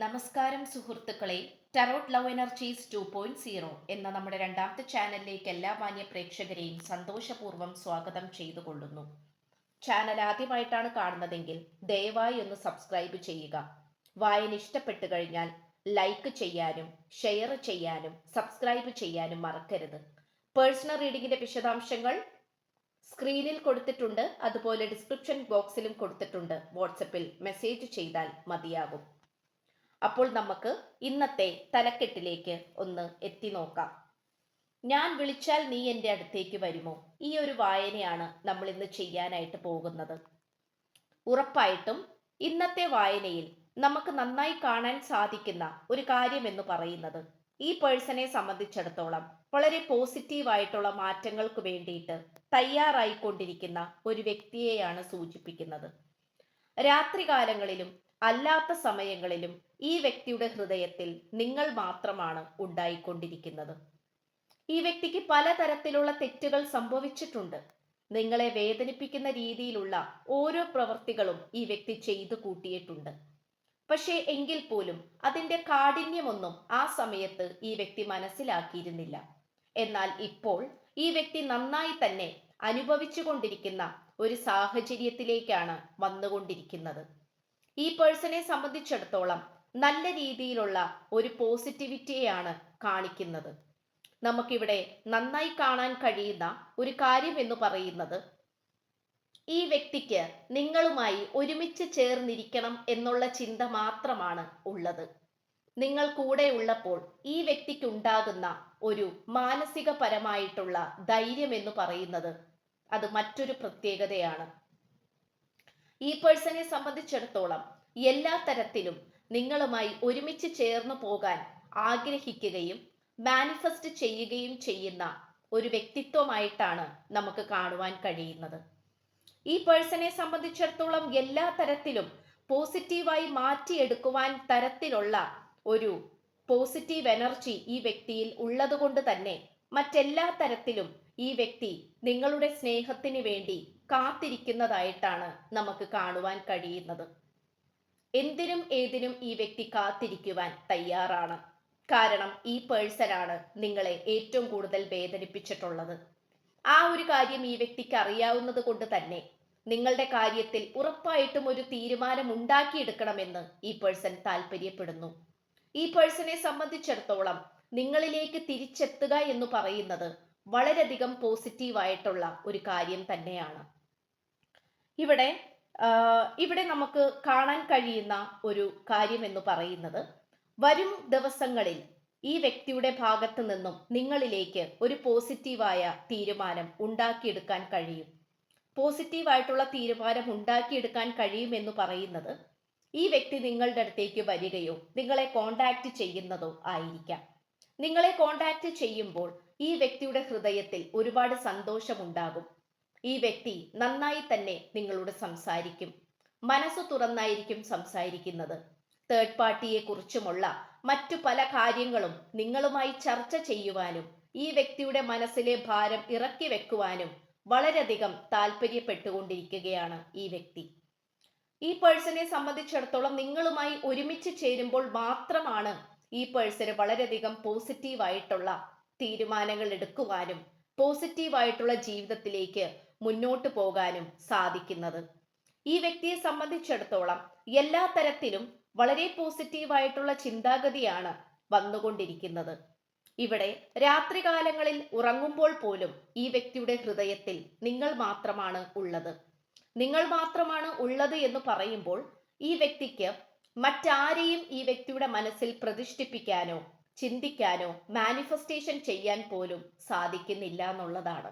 നമസ്കാരം സുഹൃത്തുക്കളെ. Tarot love energies two point zero എന്ന നമ്മുടെ രണ്ടാമത്തെ ചാനലിലേക്ക് എല്ലാ മാന്യ പ്രേക്ഷകരെയും സന്തോഷപൂർവം സ്വാഗതം ചെയ്തു കൊള്ളുന്നു ചാനൽ ആദ്യമായിട്ടാണ് കാണുന്നതെങ്കിൽ ദയവായി ഒന്ന് സബ്സ്ക്രൈബ് ചെയ്യുക. വായന ഇഷ്ടപ്പെട്ടു കഴിഞ്ഞാൽ ലൈക്ക് ചെയ്യാനും ഷെയർ ചെയ്യാനും സബ്സ്ക്രൈബ് ചെയ്യാനും മറക്കരുത്. പേഴ്സണൽ റീഡിങ്ങിന്റെ വിശദാംശങ്ങൾ സ്ക്രീനിൽ കൊടുത്തിട്ടുണ്ട്. അതുപോലെ ഡിസ്ക്രിപ്ഷൻ ബോക്സിലും കൊടുത്തിട്ടുണ്ട്. വാട്സപ്പിൽ മെസ്സേജ് ചെയ്താൽ മതിയാകും. അപ്പോൾ നമുക്ക് ഇന്നത്തെ തലക്കെട്ടിലേക്ക് ഒന്ന് എത്തി നോക്കാം. ഞാൻ വിളിച്ചാൽ നീ എന്റെ അടുത്തേക്ക് വരുമോ? ഈ ഒരു വായനയാണ് നമ്മൾ ഇന്ന് ചെയ്യാനായിട്ട് പോകുന്നത്. ഉറപ്പായിട്ടും ഇന്നത്തെ വായനയിൽ നമുക്ക് നന്നായി കാണാൻ സാധിക്കുന്ന ഒരു കാര്യം എന്ന് പറയുന്നത് ഈ പേഴ്സണെ സംബന്ധിച്ചിടത്തോളം വളരെ പോസിറ്റീവായിട്ടുള്ള മാറ്റങ്ങൾക്ക് വേണ്ടിയിട്ട് തയ്യാറായിക്കൊണ്ടിരിക്കുന്ന ഒരു വ്യക്തിയെയാണ് സൂചിപ്പിക്കുന്നത്. രാത്രികാലങ്ങളിലും അല്ലാത്ത സമയങ്ങളിലും ഈ വ്യക്തിയുടെ ഹൃദയത്തിൽ നിങ്ങൾ മാത്രമാണ് ഉണ്ടായിക്കൊണ്ടിരിക്കുന്നത്. ഈ വ്യക്തിക്ക് പലതരത്തിലുള്ള തെറ്റുകൾ സംഭവിച്ചിട്ടുണ്ട്. നിങ്ങളെ വേദനിപ്പിക്കുന്ന രീതിയിലുള്ള ഓരോ പ്രവൃത്തികളും ഈ വ്യക്തി ചെയ്തു കൂട്ടിയിട്ടുണ്ട്. പക്ഷേ എങ്കിൽ പോലും അതിന്റെ കാഠിന്യമൊന്നും ആ സമയത്ത് ഈ വ്യക്തി മനസ്സിലാക്കിയിരുന്നില്ല. എന്നാൽ ഇപ്പോൾ ഈ വ്യക്തി നന്നായി തന്നെ അനുഭവിച്ചു കൊണ്ടിരിക്കുന്ന ഒരു സാഹചര്യത്തിലേക്കാണ് വന്നുകൊണ്ടിരിക്കുന്നത്. ഈ പേഴ്സണെ സംബന്ധിച്ചിടത്തോളം നല്ല രീതിയിലുള്ള ഒരു പോസിറ്റിവിറ്റിയെയാണ് കാണിക്കുന്നത്. നമുക്കിവിടെ നന്നായി കാണാൻ കഴിയുന്ന ഒരു കാര്യം എന്ന് പറയുന്നത് ഈ വ്യക്തിക്ക് നിങ്ങളുമായി ഒരുമിച്ച് ചേർന്നിരിക്കണം എന്നുള്ള ചിന്ത മാത്രമാണ് ഉള്ളത്. നിങ്ങൾ കൂടെ ഉള്ളപ്പോൾ ഈ വ്യക്തിക്ക് ഉണ്ടാകുന്ന ഒരു മാനസികപരമായിട്ടുള്ള ധൈര്യം എന്ന് പറയുന്നത് അത് മറ്റൊരു പ്രത്യേകതയാണ്. ഈ പേഴ്സണെ സംബന്ധിച്ചിടത്തോളം എല്ലാ തരത്തിലും നിങ്ങളുമായി ഒരുമിച്ച് ചേർന്നു പോകാൻ ആഗ്രഹിക്കുകയും മാനിഫെസ്റ്റ് ചെയ്യുകയും ചെയ്യുന്ന ഒരു വ്യക്തിത്വമായിട്ടാണ് നമുക്ക് കാണുവാൻ കഴിയുന്നത്. ഈ പേഴ്സണെ സംബന്ധിച്ചിടത്തോളം എല്ലാ തരത്തിലും പോസിറ്റീവായി മാറ്റിയെടുക്കുവാൻ തരത്തിലുള്ള ഒരു പോസിറ്റീവ് എനർജി ഈ വ്യക്തിയിൽ ഉള്ളതുകൊണ്ട് തന്നെ മറ്റെല്ലാ തരത്തിലും ഈ വ്യക്തി നിങ്ങളുടെ സ്നേഹത്തിന് വേണ്ടി കാത്തിരിക്കുന്നതായിട്ടാണ് നമുക്ക് കാണുവാൻ കഴിയുന്നത്. എന്തിനും ഏതിനും ഈ വ്യക്തി കാത്തിരിക്കുവാൻ തയ്യാറാണ്. കാരണം ഈ പേഴ്സണാണ് നിങ്ങളെ ഏറ്റവും കൂടുതൽ വേദനിപ്പിച്ചിട്ടുള്ളത്. ആ ഒരു കാര്യം ഈ വ്യക്തിക്ക് അറിയാവുന്നത് കൊണ്ട് തന്നെ നിങ്ങളുടെ കാര്യത്തിൽ ഉറപ്പായിട്ടും ഒരു തീരുമാനം ഉണ്ടാക്കിയെടുക്കണമെന്ന് ഈ പേഴ്സൺ താല്പര്യപ്പെടുന്നു. ഈ പേഴ്സണെ സംബന്ധിച്ചിടത്തോളം നിങ്ങളിലേക്ക് തിരിച്ചെത്തുക എന്ന് പറയുന്നത് വളരെയധികം പോസിറ്റീവായിട്ടുള്ള ഒരു കാര്യം തന്നെയാണ്. ഇവിടെ ഇവിടെ നമുക്ക് കാണാൻ കഴിയുന്ന ഒരു കാര്യം എന്ന് പറയുന്നത് വരും ദിവസങ്ങളിൽ ഈ വ്യക്തിയുടെ ഭാഗത്തു നിന്നും നിങ്ങളിലേക്ക് ഒരു പോസിറ്റീവായ തീരുമാനം ഉണ്ടാക്കിയെടുക്കാൻ കഴിയും. പോസിറ്റീവായിട്ടുള്ള തീരുമാനം ഉണ്ടാക്കിയെടുക്കാൻ കഴിയുമെന്ന് പറയുന്നത് ഈ വ്യക്തി നിങ്ങളുടെ അടുത്തേക്ക് വരികയോ നിങ്ങളെ കോണ്ടാക്ട് ചെയ്യുന്നതോ ആയിരിക്കാം. നിങ്ങളെ കോണ്ടാക്ട് ചെയ്യുമ്പോൾ ഈ വ്യക്തിയുടെ ഹൃദയത്തിൽ ഒരുപാട് സന്തോഷമുണ്ടാകും. ഈ വ്യക്തി നന്നായി തന്നെ നിങ്ങളോട് സംസാരിക്കും. മനസ്സ് തുറന്നായിരിക്കും സംസാരിക്കുന്നത്. തേർഡ് പാർട്ടിയെ കുറിച്ചുമുള്ള മറ്റു പല കാര്യങ്ങളും നിങ്ങളുമായി ചർച്ച ചെയ്യുവാനും ഈ വ്യക്തിയുടെ മനസ്സിലെ ഭാരം ഇറക്കി വെക്കുവാനും വളരെയധികം താല്പര്യപ്പെട്ടുകൊണ്ടിരിക്കുകയാണ് ഈ വ്യക്തി. ഈ പേഴ്സണെ സംബന്ധിച്ചിടത്തോളം നിങ്ങളുമായി ഒരുമിച്ച് ചേരുമ്പോൾ മാത്രമാണ് ഈ പേഴ്സണ് വളരെയധികം പോസിറ്റീവായിട്ടുള്ള തീരുമാനങ്ങൾ എടുക്കുവാനും പോസിറ്റീവായിട്ടുള്ള ജീവിതത്തിലേക്ക് മുന്നോട്ട് പോകാനും സാധിക്കുന്നത്. ഈ വ്യക്തിയെ സംബന്ധിച്ചിടത്തോളം എല്ലാ തരത്തിലും വളരെ പോസിറ്റീവായിട്ടുള്ള ചിന്താഗതിയാണ് വന്നുകൊണ്ടിരിക്കുന്നത്. ഇവിടെ രാത്രികാലങ്ങളിൽ ഉറങ്ങുമ്പോൾ പോലും ഈ വ്യക്തിയുടെ ഹൃദയത്തിൽ നിങ്ങൾ മാത്രമാണ് ഉള്ളത്. നിങ്ങൾ മാത്രമാണ് ഉള്ളത് എന്ന് പറയുമ്പോൾ ഈ വ്യക്തിക്ക് മറ്റാരെയും ഈ വ്യക്തിയുടെ മനസ്സിൽ പ്രതിഷ്ഠിപ്പിക്കാനോ ചിന്തിക്കാനോ മാനിഫെസ്റ്റേഷൻ ചെയ്യാൻ പോലും സാധിക്കുന്നില്ല എന്നുള്ളതാണ്.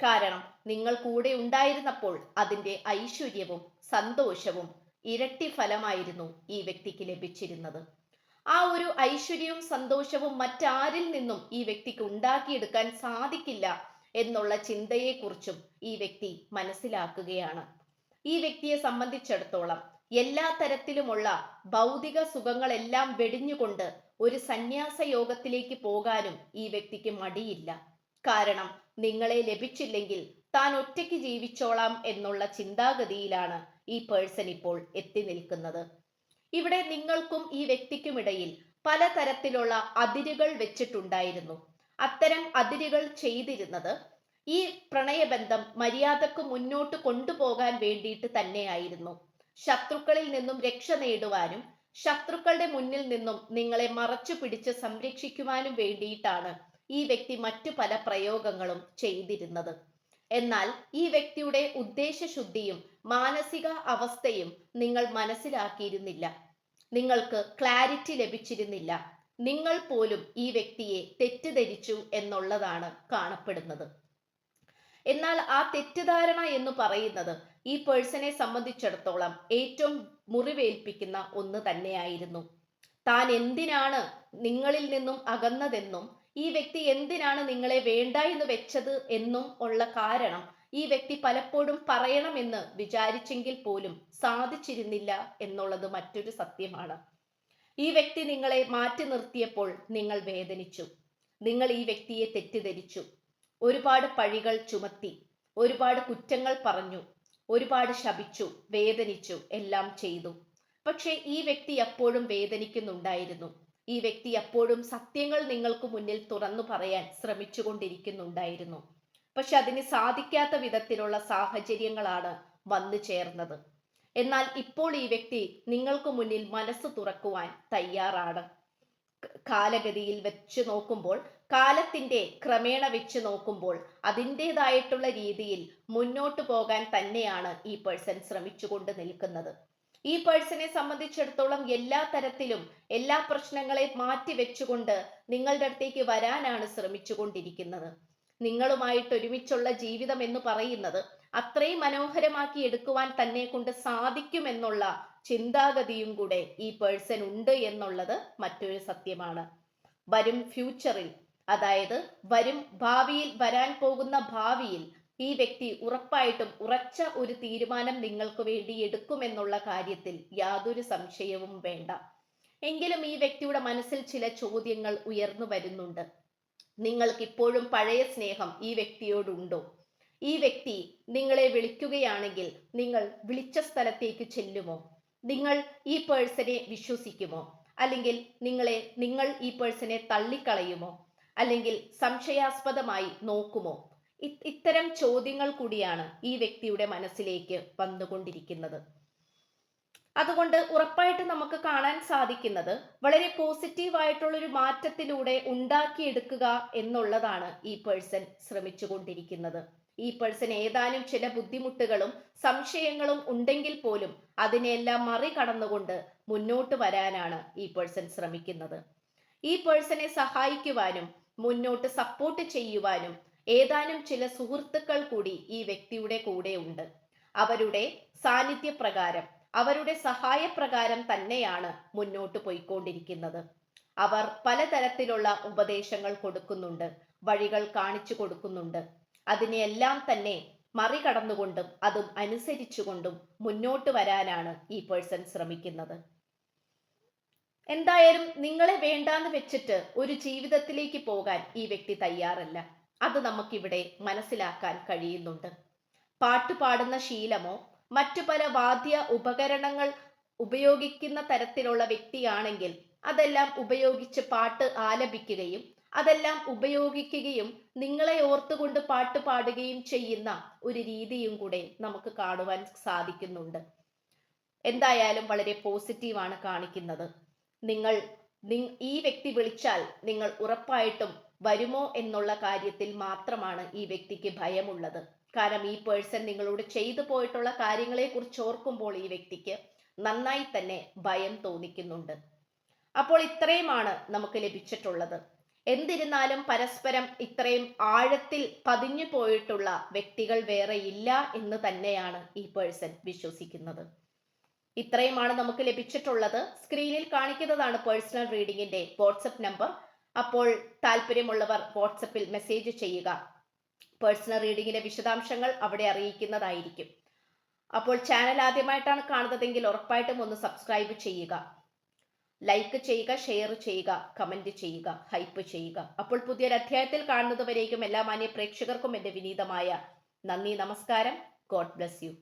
കാരണം നിങ്ങൾ കൂടെ ഉണ്ടായിരുന്നപ്പോൾ അതിന്റെ ഐശ്വര്യവും സന്തോഷവും ഇരട്ടി ഫലമായിരുന്നു ഈ വ്യക്തിക്ക് ലഭിച്ചിരുന്നത്. ആ ഒരു ഐശ്വര്യവും സന്തോഷവും മറ്റാരിൽ നിന്നും ഈ വ്യക്തിക്ക് ഉണ്ടാക്കിയെടുക്കാൻ സാധിക്കില്ല എന്നുള്ള ചിന്തയെക്കുറിച്ചും ഈ വ്യക്തി മനസ്സിലാക്കുകയാണ്. ഈ വ്യക്തിയെ സംബന്ധിച്ചിടത്തോളം എല്ലാ തരത്തിലുമുള്ള ഭൗതിക സുഖങ്ങളെല്ലാം വെടിഞ്ഞുകൊണ്ട് ഒരു സന്യാസ യോഗത്തിലേക്ക് പോകാനും ഈ വ്യക്തിക്ക് മടിയില്ല. കാരണം നിങ്ങളെ ലഭിച്ചില്ലെങ്കിൽ താൻ ഒറ്റയ്ക്ക് ജീവിച്ചോളാം എന്നുള്ള ചിന്താഗതിയിലാണ് ഈ പേഴ്സൺ ഇപ്പോൾ എത്തി നിൽക്കുന്നത്. ഇവിടെ നിങ്ങൾക്കും ഈ വ്യക്തിക്കുമിടയിൽ പലതരത്തിലുള്ള അതിരുകൾ വെച്ചിട്ടുണ്ടായിരുന്നു. അത്തരം അതിരുകൾ ചെയ്തിരുന്നത് ഈ പ്രണയബന്ധം മര്യാദയ്ക്ക് മുന്നോട്ട് കൊണ്ടുപോകാൻ വേണ്ടിയിട്ട് തന്നെയായിരുന്നു. ശത്രുക്കളിൽ നിന്നും രക്ഷ നേടുവാനും ശത്രുക്കളുടെ മുന്നിൽ നിന്നും നിങ്ങളെ മറച്ചു പിടിച്ച് സംരക്ഷിക്കുവാനും വേണ്ടിയിട്ടാണ് ഈ വ്യക്തി മറ്റു പല പ്രയോഗങ്ങളും ചെയ്തിരുന്നത്. എന്നാൽ ഈ വ്യക്തിയുടെ ഉദ്ദേശശുദ്ധിയും മാനസിക അവസ്ഥയും നിങ്ങൾ മനസ്സിലാക്കിയിരുന്നില്ല. നിങ്ങൾക്ക് ക്ലാരിറ്റി ലഭിച്ചിരുന്നില്ല. നിങ്ങൾ പോലും ഈ വ്യക്തിയെ തെറ്റിദ്ധരിച്ചു എന്നുള്ളതാണ് കാണപ്പെടുന്നത്. എന്നാൽ ആ തെറ്റിദ്ധാരണ എന്ന് പറയുന്നത് ഈ പേഴ്സണെ സംബന്ധിച്ചിടത്തോളം ഏറ്റവും മുറിവേൽപ്പിക്കുന്ന ഒന്ന് തന്നെയായിരുന്നു. താൻ എന്തിനാണ് നിങ്ങളിൽ നിന്നും അകന്നതെന്നും ഈ വ്യക്തി എന്തിനാണ് നിങ്ങളെ വേണ്ട എന്ന് വെച്ചത് എന്നും ഉള്ള കാരണം ഈ വ്യക്തി പലപ്പോഴും പറയണമെന്ന് വിചാരിച്ചെങ്കിൽ പോലും സാധിച്ചിരുന്നില്ല എന്നുള്ളത് മറ്റൊരു സത്യമാണ്. ഈ വ്യക്തി നിങ്ങളെ മാറ്റി നിർത്തിയപ്പോൾ നിങ്ങൾ വേദനിച്ചു. നിങ്ങൾ ഈ വ്യക്തിയെ തെറ്റിദ്ധരിച്ചു. ഒരുപാട് പഴികൾ ചുമത്തി ഒരുപാട് കുറ്റങ്ങൾ പറഞ്ഞു ഒരുപാട് ശപിച്ചു വേദനിച്ചു എല്ലാം ചെയ്തു. പക്ഷേ ഈ വ്യക്തി എപ്പോഴും വേദനിക്കുന്നുണ്ടായിരുന്നു. ഈ വ്യക്തി എപ്പോഴും സത്യങ്ങൾ നിങ്ങൾക്ക് മുന്നിൽ തുറന്നു പറയാൻ ശ്രമിച്ചുകൊണ്ടിരിക്കുന്നുണ്ടായിരുന്നു. പക്ഷെ അതിന് സാധിക്കാത്ത വിധത്തിലുള്ള സാഹചര്യങ്ങളാണ് വന്നു ചേർന്നത്. എന്നാൽ ഇപ്പോൾ ഈ വ്യക്തി നിങ്ങൾക്ക് മുന്നിൽ മനസ്സ് തുറക്കുവാൻ തയ്യാറാണ്. കാലഗതിയിൽ വെച്ച് നോക്കുമ്പോൾ കാലത്തിന്റെ ക്രമേണ വെച്ച് നോക്കുമ്പോൾ അതിന്റെതായിട്ടുള്ള രീതിയിൽ മുന്നോട്ട് പോകാൻ തന്നെയാണ് ഈ പേഴ്സൺ ശ്രമിച്ചുകൊണ്ട് നിൽക്കുന്നത്. ഈ പേഴ്സണെ സംബന്ധിച്ചിടത്തോളം എല്ലാ തരത്തിലും എല്ലാ പ്രശ്നങ്ങളെ മാറ്റി വെച്ചുകൊണ്ട് നിങ്ങളുടെ അടുത്തേക്ക് വരാനാണ് ശ്രമിച്ചുകൊണ്ടിരിക്കുന്നത്. നിങ്ങളുമായിട്ട് ഒരുമിച്ചുള്ള ജീവിതം എന്ന് പറയുന്നത് അത്രയും മനോഹരമാക്കി എടുക്കുവാൻ തന്നെ കൊണ്ട് സാധിക്കുമെന്നുള്ള ചിന്താഗതിയും കൂടെ ഈ പേഴ്സൺ ഉണ്ട് എന്നുള്ളത് മറ്റൊരു സത്യമാണ്. വരും ഫ്യൂച്ചറിൽ അതായത് വരും ഭാവിയിൽ വരാൻ പോകുന്ന ഭാവിയിൽ ഈ വ്യക്തി ഉറപ്പായിട്ടും ഉറച്ച ഒരു തീരുമാനം നിങ്ങൾക്ക് വേണ്ടി എടുക്കുമെന്നുള്ള കാര്യത്തിൽ യാതൊരു സംശയവും വേണ്ട. എങ്കിലും ഈ വ്യക്തിയുടെ മനസ്സിൽ ചില ചോദ്യങ്ങൾ ഉയർന്നു വരുന്നുണ്ട്. നിങ്ങൾക്ക് ഇപ്പോഴും പഴയ സ്നേഹം ഈ വ്യക്തിയോടുണ്ടോ? ഈ വ്യക്തി നിങ്ങളെ വിളിക്കുകയാണെങ്കിൽ നിങ്ങൾ വിളിച്ച സ്ഥലത്തേക്ക് ചെല്ലുമോ? നിങ്ങൾ ഈ പേഴ്സണെ വിശ്വസിക്കുമോ? അല്ലെങ്കിൽ നിങ്ങളെ നിങ്ങൾ ഈ പേഴ്സണെ തള്ളിക്കളയുമോ? അല്ലെങ്കിൽ സംശയാസ്പദമായി നോക്കുമോ? ഇത്തരം ചോദ്യങ്ങൾ കൂടിയാണ് ഈ വ്യക്തിയുടെ മനസ്സിലേക്ക് വന്നുകൊണ്ടിരിക്കുന്നത്. അതുകൊണ്ട് ഉറപ്പായിട്ട് നമുക്ക് കാണാൻ സാധിക്കുന്നത് വളരെ പോസിറ്റീവായിട്ടുള്ളൊരു മാറ്റത്തിലൂടെ ഉണ്ടാക്കിയെടുക്കുക എന്നുള്ളതാണ് ഈ പേഴ്സൺ ശ്രമിച്ചുകൊണ്ടിരിക്കുന്നത്. ഈ പേഴ്സൺ ഏതാനും ചില ബുദ്ധിമുട്ടുകളും സംശയങ്ങളും ഉണ്ടെങ്കിൽ പോലും അതിനെല്ലാം മറികടന്നുകൊണ്ട് മുന്നോട്ട് വരാനാണ് ഈ പേഴ്സൺ ശ്രമിക്കുന്നത്. ഈ പേഴ്സണെ സഹായിക്കുവാനും മുന്നോട്ട് സപ്പോർട്ട് ചെയ്യുവാനും ഏതാനും ചില സുഹൃത്തുക്കൾ കൂടി ഈ വ്യക്തിയുടെ കൂടെ ഉണ്ട്. അവരുടെ സാന്നിധ്യപ്രകാരം അവരുടെ സഹായപ്രകാരം തന്നെയാണ് മുന്നോട്ട് പോയിക്കൊണ്ടിരിക്കുന്നത്. അവർ പലതരത്തിലുള്ള ഉപദേശങ്ങൾ കൊടുക്കുന്നുണ്ട് വഴികൾ കാണിച്ചു കൊടുക്കുന്നുണ്ട്. അതിനെയെല്ലാം തന്നെ മറികടന്നുകൊണ്ടും അതും അനുസരിച്ചുകൊണ്ടും മുന്നോട്ട് വരാനാണ് ഈ പേഴ്സൺ ശ്രമിക്കുന്നത്. എന്തായാലും നിങ്ങളെ വേണ്ടാന്ന് വെച്ചിട്ട് ഒരു ജീവിതത്തിലേക്ക് പോകാൻ ഈ വ്യക്തി തയ്യാറല്ല. അത് നമുക്കിവിടെ മനസ്സിലാക്കാൻ കഴിയുന്നുണ്ട്. പാട്ട് പാടുന്ന ശീലമോ മറ്റു പല വാദ്യ ഉപകരണങ്ങൾ ഉപയോഗിക്കുന്ന തരത്തിലുള്ള വ്യക്തിയാണെങ്കിൽ അതെല്ലാം ഉപയോഗിച്ച് പാട്ട് ആലപിക്കുകയും അതെല്ലാം ഉപയോഗിക്കുകയും നിങ്ങളെ ഓർത്തുകൊണ്ട് പാട്ട് പാടുകയും ചെയ്യുന്ന ഒരു രീതിയും കൂടെ നമുക്ക് കാണുവാൻ സാധിക്കുന്നുണ്ട്. എന്തായാലും വളരെ പോസിറ്റീവാണ് കാണിക്കുന്നത്. നിങ്ങൾ ഈ വ്യക്തി വിളിച്ചാൽ നിങ്ങൾ ഉറപ്പായിട്ടും വരുമോ എന്നുള്ള കാര്യത്തിൽ മാത്രമാണ് ഈ വ്യക്തിക്ക് ഭയമുള്ളത്. കാരണം ഈ പേഴ്സൺ നിങ്ങളോട് ചെയ്തു പോയിട്ടുള്ള കാര്യങ്ങളെ കുറിച്ച് ഓർക്കുമ്പോൾ ഈ വ്യക്തിക്ക് നന്നായി തന്നെ ഭയം തോന്നിക്കുന്നുണ്ട്. അപ്പോൾ ഇത്രയുമാണ് നമുക്ക് ലഭിച്ചിട്ടുള്ളത്. എന്തിരുന്നാലും പരസ്പരം ഇത്രയും ആഴത്തിൽ പതിഞ്ഞു പോയിട്ടുള്ള വ്യക്തികൾ വേറെ ഇല്ല എന്ന് തന്നെയാണ് ഈ പേഴ്സൺ വിശ്വസിക്കുന്നത്. ഇത്രയുമാണ് നമുക്ക് ലഭിച്ചിട്ടുള്ളത്. സ്ക്രീനിൽ കാണിക്കുന്നതാണ് പേഴ്സണൽ റീഡിങ്ങിന്റെ വാട്സപ്പ് നമ്പർ അപ്പോൾ താല്പര്യമുള്ളവർ വാട്സപ്പിൽ മെസ്സേജ് ചെയ്യുക. പേഴ്സണൽ റീഡിങ്ങിന്റെ വിശദാംശങ്ങൾ അവിടെ അറിയിക്കുന്നതായിരിക്കും. അപ്പോൾ ചാനൽ ആദ്യമായിട്ടാണ് കാണുന്നതെങ്കിൽ ഉറപ്പായിട്ടും ഒന്ന് സബ്സ്ക്രൈബ് ചെയ്യുക. ലൈക്ക് ചെയ്യുക ഷെയർ ചെയ്യുക കമന്റ് ചെയ്യുക ഹൈപ്പ് ചെയ്യുക. അപ്പോൾ പുതിയൊരു അധ്യായത്തിൽ കാണുന്നതുവരേക്കും എല്ലാ മാന്യ പ്രേക്ഷകർക്കും എന്റെ വിനീതമായ നന്ദി നമസ്കാരം. God bless you.